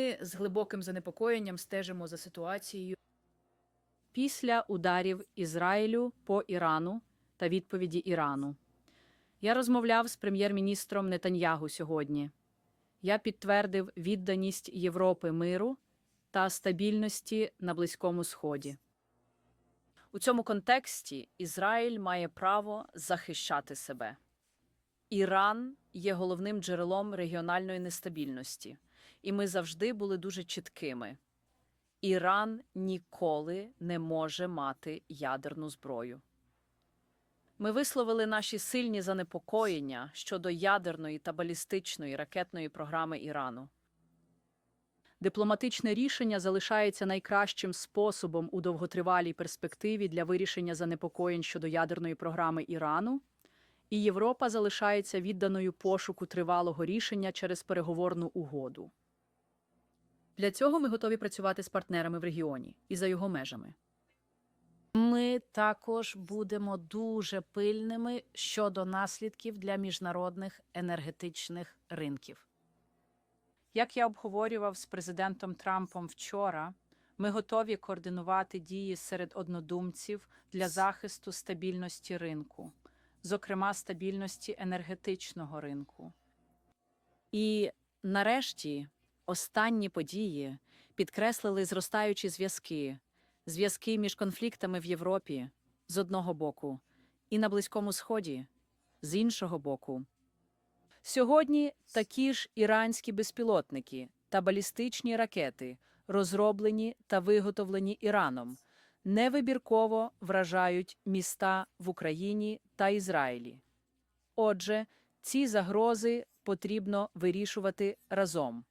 Ми з глибоким занепокоєнням стежимо за ситуацією після ударів Ізраїлю по Ірану та відповіді Ірану. Я розмовляв з прем'єр-міністром Нетаньягу сьогодні. Я підтвердив відданість Європи миру та стабільності на Близькому Сході. У цьому контексті Ізраїль має право захищати себе. Іран є головним джерелом регіональної нестабільності, і ми завжди були дуже чіткими. Іран ніколи не може мати ядерну зброю. Ми висловили наші сильні занепокоєння щодо ядерної та балістичної ракетної програми Ірану. Дипломатичне рішення залишається найкращим способом у довготривалій перспективі для вирішення занепокоєнь щодо ядерної програми Ірану, і Європа залишається відданою пошуку тривалого рішення через переговорну угоду. Для цього ми готові працювати з партнерами в регіоні і за його межами. Ми також будемо дуже пильними щодо наслідків для міжнародних енергетичних ринків. Як я обговорював з президентом Трампом вчора, ми готові координувати дії серед однодумців для захисту стабільності ринку, зокрема стабільності енергетичного ринку. І нарешті останні події підкреслили зростаючі зв'язки зв'язки між конфліктами в Європі з одного боку і на Близькому Сході з іншого боку. Сьогодні такі ж іранські безпілотники та балістичні ракети, розроблені та виготовлені Іраном, невибірково вражають міста в Україні та Ізраїлі. Отже, ці загрози потрібно вирішувати разом.